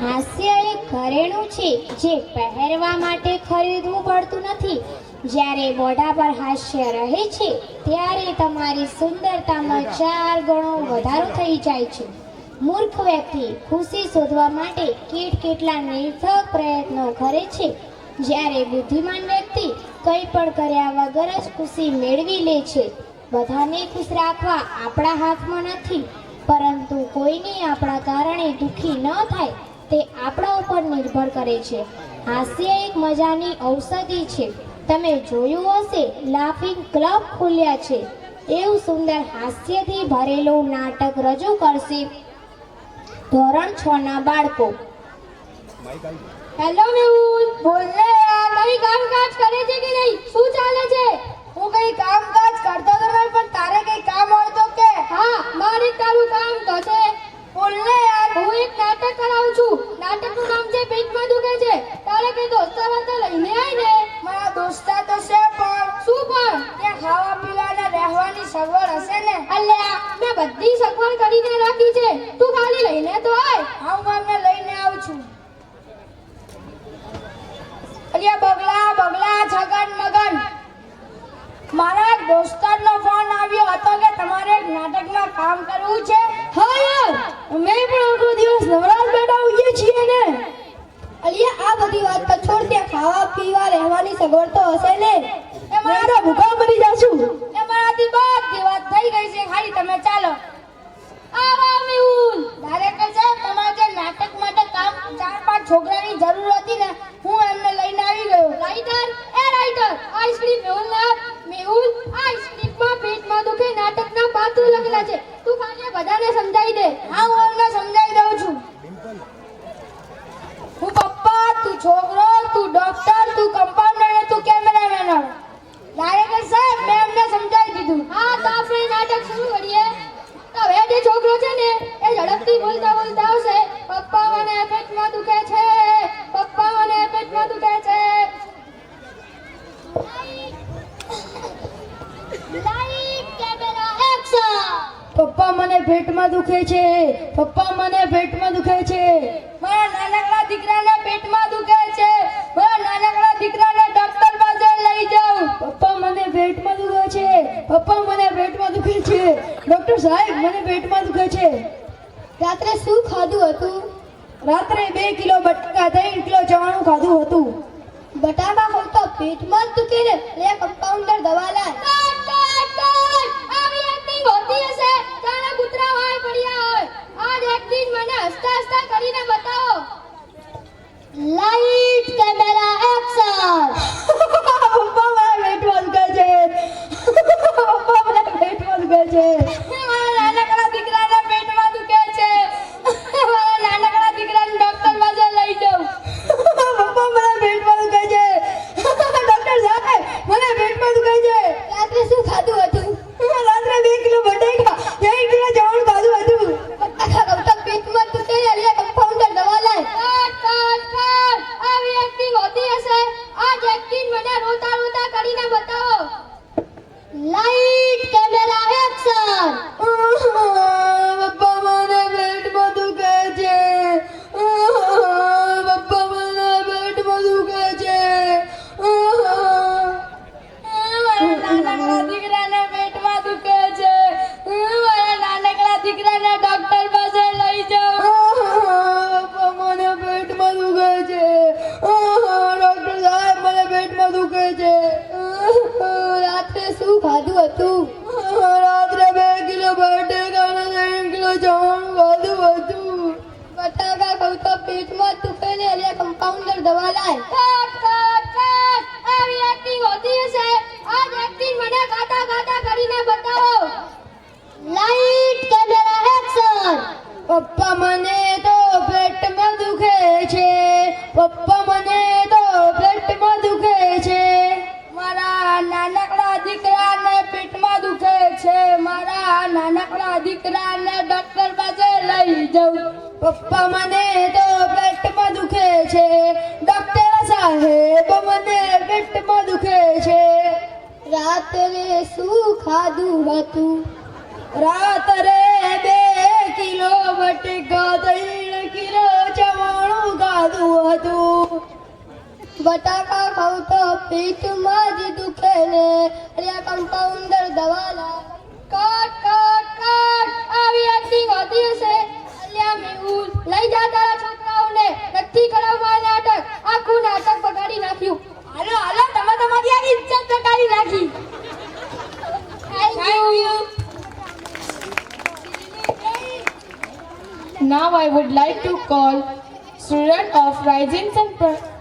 હાસ્ય એક ઘરેણું છે જે પહેરવા માટે ખરીદવું પડતું નથી. જ્યારે મોઢા પર હાસ્ય રહે છે, ત્યારે તમારી સુંદરતામાં ચાર ગણો વધારો થઈ જાય છે. મૂર્ખ વ્યક્તિ ખુશી શોધવા માટે કેટ કેટલા નિર્થક પ્રયત્નો કરે છે. જ્યારે બુદ્ધિમાન વ્યક્તિ કંઈ પણ કર્યા વગર જ ખુશી મેળવી લે છે. બધાને ખુશ રાખવા આપણા હાથમાં નથી, પરંતુ કોઈને આપણા કારણે દુઃખી ન થાય. તે આપણા ઉપર નિર્ભર કરે છે. હાસ્ય એક મજાની ઔષધિ છે. તમે જોયું હશે લાફિંગ ક્લબ ખોલ્યા છે. એવું સુંદર હાસ્યથી ભરેલું નાટક રજૂ કરશે. ધોરણ છ ના બાળકો. હેલો મેહુલ બોલ ને નવી કામકાજ કરે છે કે નહીં? શું ચાલે છે હું કઈ કામકાજ કરતો તો નહીં પણ તારે કઈ કામ હોય તો કે હા મારે તારું કામ તો છે બોલ ને યાર હું એક નાટક કરાવું છું નાટકનું નામ છે પેટમાં દુખે છે તારે કઈ દોસ્તાર હતા લઈને આય ને મારા દોસ્તા તો છે પણ શું પણ ત્યાં ખાવા પીવા અને રહેવાની સગવડ હશે ને અલ્યા મેં બધી સગવડ કરીને રાખી છે તું ખાલી લઈને તો આય હા હું એમને લઈને આવું છું અલ્યા બગલા બગલા છગન મગન મારા એક દોસ્તારનો ફોન આવ્યો હતો કે તમારે એક કામ કરવું છે? હા યાર અમે પણ આખો દિવસ નવરાશ બેઠા હોઈએ છીએ ને. અલિયા આ બધી વાત તો છોડ ત્યાં ખાવા પીવા રહેવાની સગવડ તો હશે ને. એ મારા ભૂખા મરી જાશું. એ મારાથી બધી વાત થઈ ગઈ છે. ખાલી તમે ચાલો. આવા મેહુલ ડાયરેક્ટર સાહેબ તમારે જે નાટક માટે કામ ચાર પાંચ છોકરાની જરૂર હતી ને હું એમને લઈને આવી ગયો રાઈટર એ રાઈટર આઈસ્ક્રીમ મેહુલ ના મેહુલ આઈસ્ક્રીમમાં પેટમાં દુખે નાટકના પાત્રો લખેલા છે તું ખાલી આ બધાને સમજાવી દે હા હું એમને સમજાવી દઉં છું હું પપ્પા તું છોકરો તું ડોક્ટર તું કમ્પાઉન્ડર અને તું કેમેરામેન ડાયરેક્ટર સાહેબ મેં એમને સમજાવી દીધું હા તો આપણે નાટક શરૂ કરીએ તો હવે જે છોકરો છે ને એ ઝડપથી બોલતા બોલતા આવશે પપ્પા મને પેટમાં દુખે છે. પપ્પા મને પેટમાં દુખે છે. પપ્પા મને પેટમાં દુખે છે. પપ્પા મને પેટમાં દુખે છે. મારા નાનકડા દીકરાને પેટમાં દુખે છે. મારા નાનકડા દીકરાને ડોક્ટર પાસે લઈ જાઉં. પપ્પા મને પેટમાં દુખે છે. પપ્પા મને પેટમાં દુખે છે. ડોક્ટર સાહેબ, મને પેટમાં દુખે છે. રાત્રે શું ખાધું હતું? રાત્રે બે કિલો બટાકા ત્રણ કિલો ચવાણું ખાધું હતું. પપ્પા મને તો પેટમાં દુખે છે. મારા નાનકડા દીકરાને પેટમાં દુખે છે. મારા નાનકડા દીકરાને ડોક્ટર પાસે લઈ જાઉં. પપ્પા મને તો પેટમાં દુખે છે. ડોક્ટર સાહેબ મને પેટમાં દુખે છે. રાત્રે શું ખાધું હતું? રાત્રે બે કિલો બટેકા ત્રણ કિલો ચવાણું બટાકા ખાઉં તો પીઠમાં જ દુખે ને. અરે કમ્પાઉન્ડર દવા લા કટ કટ આવી એક્ટિંગ હોતી હશે. અલ્યા મેહુલ લઈ જા તારા છોકરાઓને. નથી કરાવવા આ નાટક આખું નાટક બગાડી નાખ્યું. હાલો હાલો, તમે તમારી આખી ઇજ્જત બગાડી નાખી. Thank you Now I would like to call student of Rising Pro-